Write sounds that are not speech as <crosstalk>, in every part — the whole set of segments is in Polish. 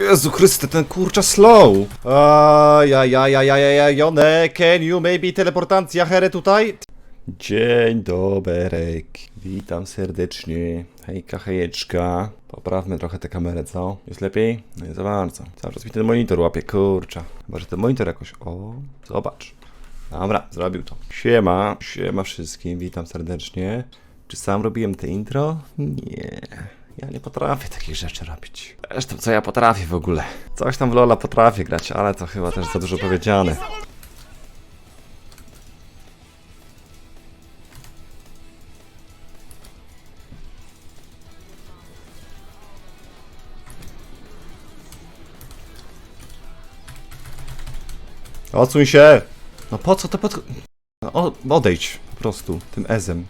Jezu Chryste, ten kurcza slow! Ajajajajajaj, Jone, can you maybe teleportacja here tutaj? Dzień doberek, witam serdecznie. Hejka, hejeczka. Poprawmy trochę tę kamerę, co? Jest lepiej? No nie za bardzo. Cały czas mi ten monitor łapie, kurcza. Chyba, że ten monitor jakoś... O, zobacz. Dobra, zrobił to. Siema, siema wszystkim, witam serdecznie. Czy sam robiłem te intro? Nie. Ja nie potrafię takich rzeczy robić. Zresztą co ja potrafię w ogóle? Coś tam w Lola potrafię grać, ale to chyba też za dużo powiedziane. Odsuń się! No po co to pod... No, o, odejdź po prostu tym ezem.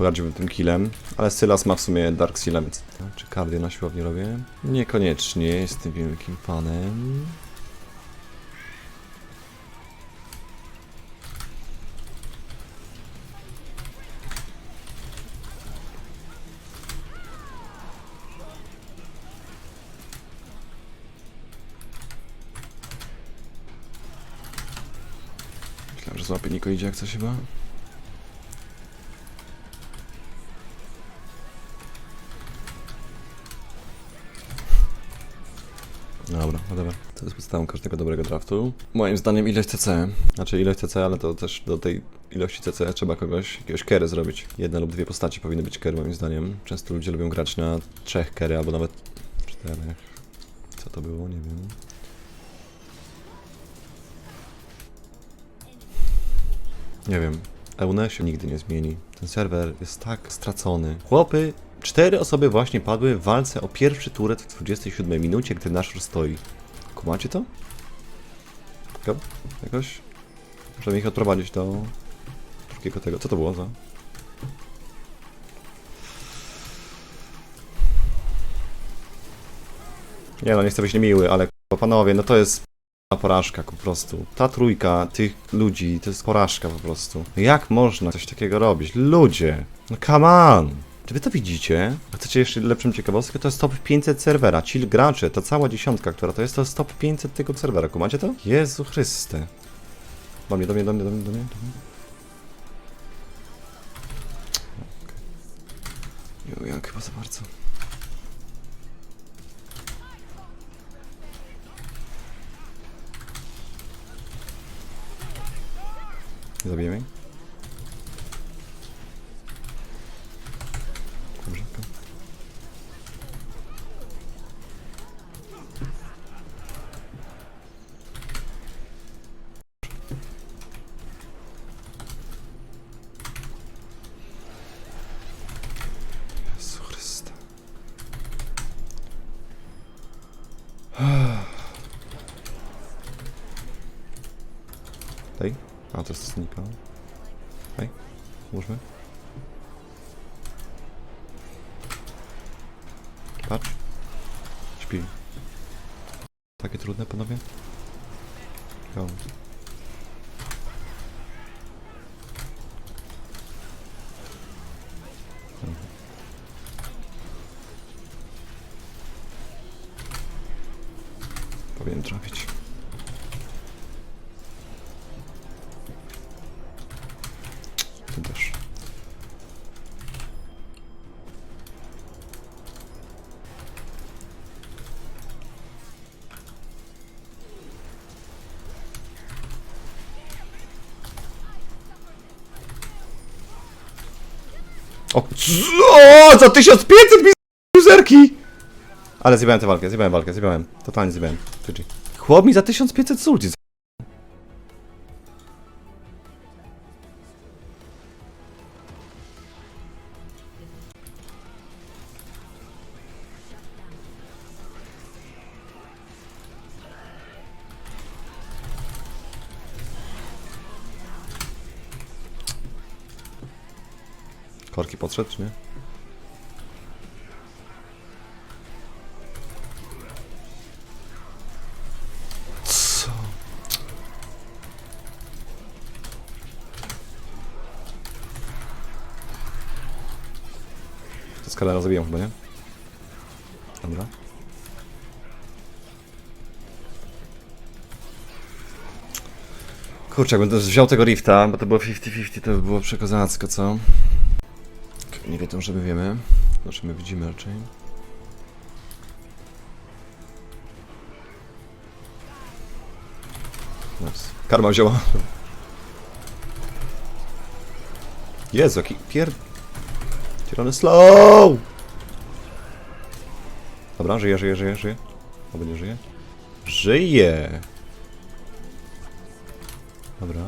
Poradziłbym tym killem, ale Sylas ma w sumie Dark Seala. Czy kardio na siłowni robię? Niekoniecznie, jestem wielkim fanem. Myślałem, że złapie Niko idzie jak coś chyba. No dobra. To jest podstawą każdego dobrego draftu. Moim zdaniem ilość CC, znaczy ilość CC, ale to też do tej ilości CC trzeba kogoś, jakiegoś kery zrobić. Jedna lub dwie postacie powinny być kery moim zdaniem. Często ludzie lubią grać na trzech kery, albo nawet czterech. Co to było? Nie wiem. Nie wiem. EUNE się nigdy nie zmieni. Ten serwer jest tak stracony. Chłopy, cztery osoby właśnie padły w walce o pierwszy turet w 27 minucie, gdy nasz stoi. Kumacie to? Jakoś? Możemy ich odprowadzić do drugiego tego. Co to było za? Nie no, nie chcę być niemiły, ale panowie, no to jest porażka po prostu. Ta trójka tych ludzi to jest porażka po prostu. Jak można coś takiego robić? Ludzie! No come on! Czy wy to widzicie? Chcecie jeszcze lepszą ciekawostkę? To jest top 500 serwera. Ci gracze, ta cała dziesiątka, która to jest, to jest top 500 tego serwera. Kumacie to? Jezu Chryste. Do mnie, do mnie, do mnie, do mnie, do mnie. Okay. Chyba za bardzo. Zabijemy? jej? Dobrze. okej. Jezu Chryste. Tej? A, to jest znika. Hej, pomóżmy. Patrz. Śpi. Takie trudne, panowie? Go. O, o za 1500 mi zerki! Ale zjebałem tę walkę, zjebałem walkę, zjebałem. Totalnie zjebałem. Chłop mi za 1500 zulci Korki podszedł, czy nie? Co? To skalera zabijam chyba, nie? Dobra. Kurczę, jakbym też wziął tego rifta, bo to było 50-50, to by było przekozacko, co? Nie wiedzą, że my wiemy. Znaczy my widzimy raczej. Nice. Karma wzięła. Jezu, jaki pier... Zielony slow! Dobra, żyje, żyje, żyje, żyje. Albo nie żyje? Żyje! Dobra.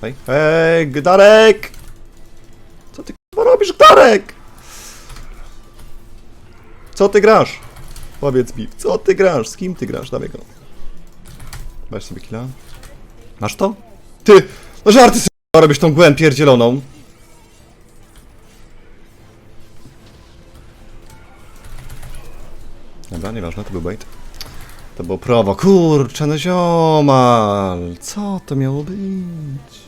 Hej, hej, Gdarek! Co ty k***a robisz, Gdarek? Co ty grasz? Powiedz mi, co ty grasz? Z kim ty grasz? Dawaj go. Weź sobie killa. Masz to? Ty! No żarty sobie robisz tą Gwen pierdzieloną. Dobra, nieważne, to był bait. To było prawo. Kurczę, no ziomal! Co to miało być?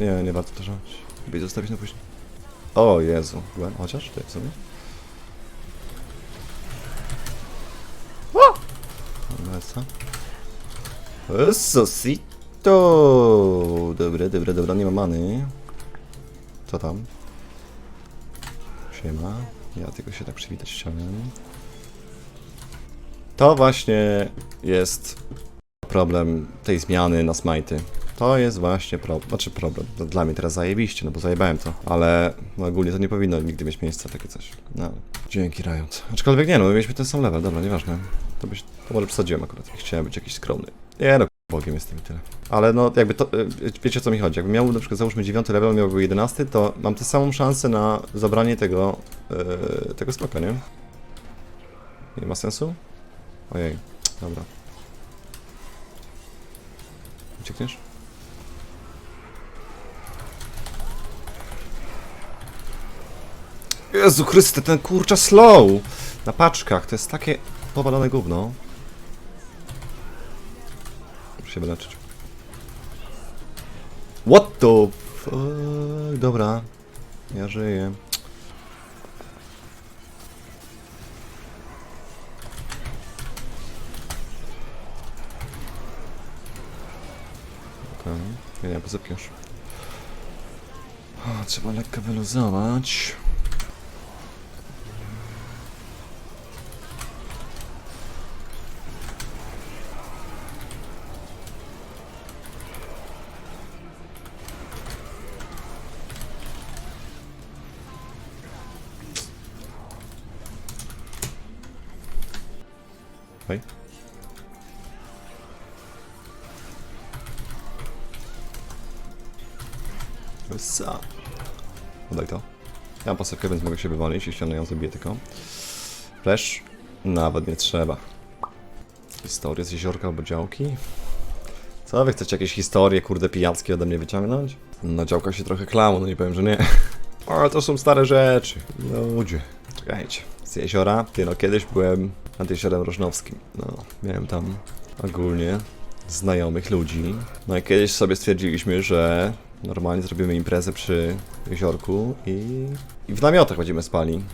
Nie, nie warto to żać. Lepiej zostawić na później. O Jezu, byłem chociaż ty w sumie. Lecę. Sosito! Dobre, dobre, dobra, nie ma many. Co tam? Siema. Ja tylko się tak przywitać chciałem. To właśnie jest problem tej zmiany na smajty. To jest właśnie problem, znaczy problem, dla mnie teraz zajebiście, no bo zajebałem to, ale no ogólnie to nie powinno nigdy mieć miejsca takie coś. No, dzięki Riot. Aczkolwiek nie no, my mieliśmy ten sam level, dobra, nieważne. To, byś, to może przesadziłem akurat, chciałem być jakiś skromny. Nie no, Bogiem jestem i tyle. Ale no jakby to, y, wiecie o co mi chodzi, jakbym miał na przykład załóżmy 9 level, miałby 11, to mam tę samą szansę na zabranie tego, yy, tego smoka, nie? Nie ma sensu? Ojej, dobra. Uciekniesz? Jezu Chryste, ten kurcza slow! Na paczkach, to jest takie powalone gówno. Muszę się wyleczyć. What the fuck? Dobra. Ja żyję. Okej, ja nie pozypniesz. O, trzeba lekko wyluzować. Hej. What's up? Podaj to. Ja mam pasywkę, więc mogę się wywalić, jeśli ona ją zabije tylko. Flash? Nawet nie trzeba. Historie z jeziorka albo działki? Co wy chcecie jakieś historie, kurde, pijackie ode mnie wyciągnąć? Na działkach się trochę klamu, no nie powiem, że nie. <laughs> Ale to są stare rzeczy. Ludzie. Czekajcie. Z jeziora? Ty no, kiedyś byłem nad jeziorem Rożnowskim. No, miałem tam ogólnie znajomych ludzi. No i kiedyś sobie stwierdziliśmy, że normalnie zrobimy imprezę przy jeziorku i, i w namiotach będziemy spali.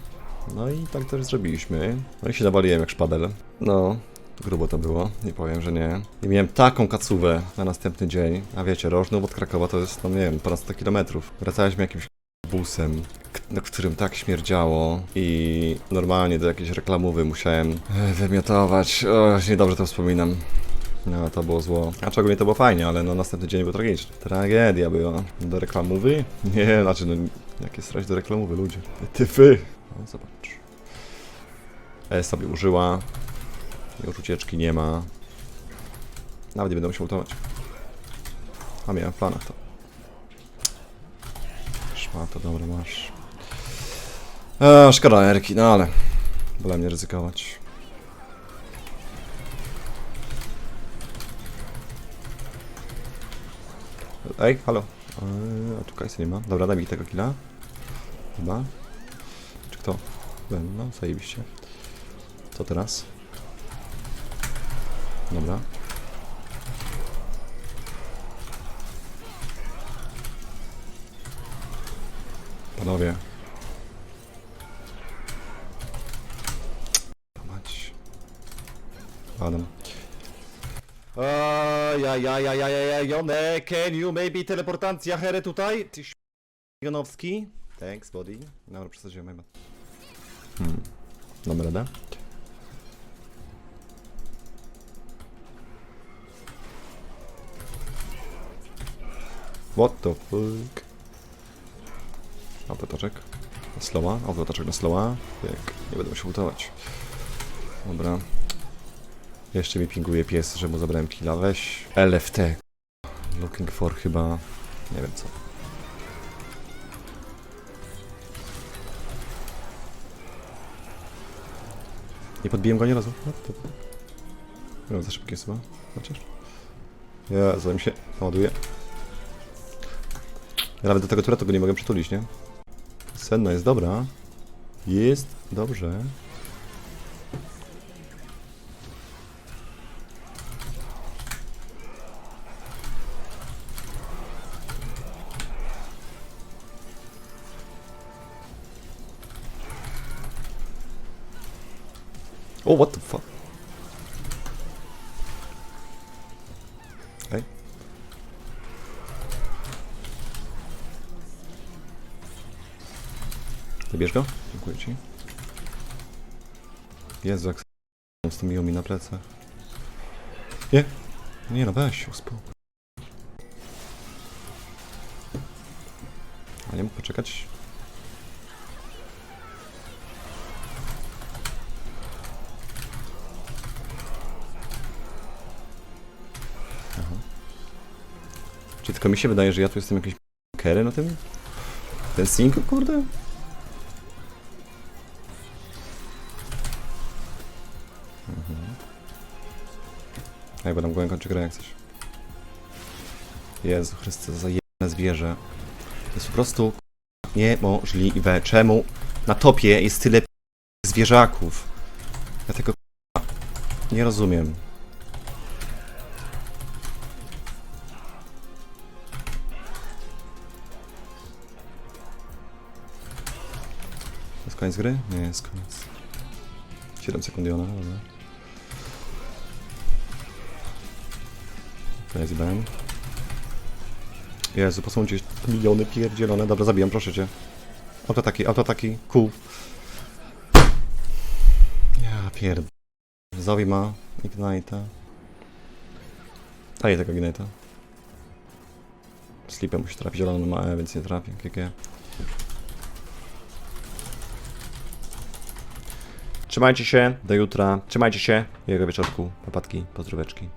No i tak też zrobiliśmy. No i się nawaliłem jak szpadel. No, grubo to było, nie powiem, że nie. I miałem taką kacówę na następny dzień. A wiecie, Rożnów od Krakowa to jest, no nie wiem, ponad 100 kilometrów. Wracaliśmy jakimś busem, na którym tak śmierdziało i normalnie do jakiejś reklamowy musiałem e, wymiotować. O, niedobrze to wspominam. No, to było zło. A szczególnie to było fajnie, ale no następny dzień był tragiczny. Tragedia była. Do reklamowy? Nie, znaczy no, jakie strać do reklamowy, ludzie. Ty wy! No, zobacz. E sobie użyła. Już ucieczki nie ma. Nawet nie będę musiał lutować. A miałem w planach to. Szmato, dobra, masz. Eee, szkoda Erki, no ale... Wolę nie ryzykować. Ej, halo. Eee, a tu Kajsa nie ma. Dobra, daj mi tego killa. Chyba. Czy kto? Ben, no, zajebiście. Co teraz? Dobra. Panowie. Adam. Ajajajajajaj, Jone, can you maybe teleportacja Here tutaj? Ty Jonowski. Thanks, body. Dobra, przesadziłem chyba. Hmm. Damy radę? What the fuck? Autotaczek. Na slowa. Autotaczek na slowa. Jak nie będę musiał ultować. Dobra. Jeszcze mi pinguje pies, że mu zabrałem killa. Weź. LFT. Looking for chyba... Nie wiem co. Nie podbiłem go nie razu. The fuck? No, za szybkie chyba. Chociaż. Ja, zanim się ładuje. Ja nawet do tego tura go nie mogę przytulić, nie? Senna jest dobra. Jest dobrze. Zabierz go? Dziękuję ci. Jezu, jak z miło mi na plecach. Nie! Nie no, weź się uspokój. A nie mógł poczekać? Aha. Czy tylko mi się wydaje, że ja tu jestem jakiś kery na tym? Ten single, kurde? Ja będę mogłem kończyć grę jak coś. Jezu Chryste, za jedne zwierzę. To jest po prostu niemożliwe. Czemu na topie jest tyle zwierzaków? Ja tego nie rozumiem. To jest koniec gry? Nie jest koniec. 7 sekund ona, dobra. Okej, zjebałem. Jezu, po gdzieś miliony pierdzielone. Dobra, zabijam, proszę cię. Autotaki, autotaki, cool. Ja pierd... Zowie ma Ignite'a. Daję tego Ignite'a. Sleepem musi trafić, zielony ma E, więc nie trafi. KK. Trzymajcie się, do jutra. Trzymajcie się, miłego wieczorku, papatki, pozdróweczki.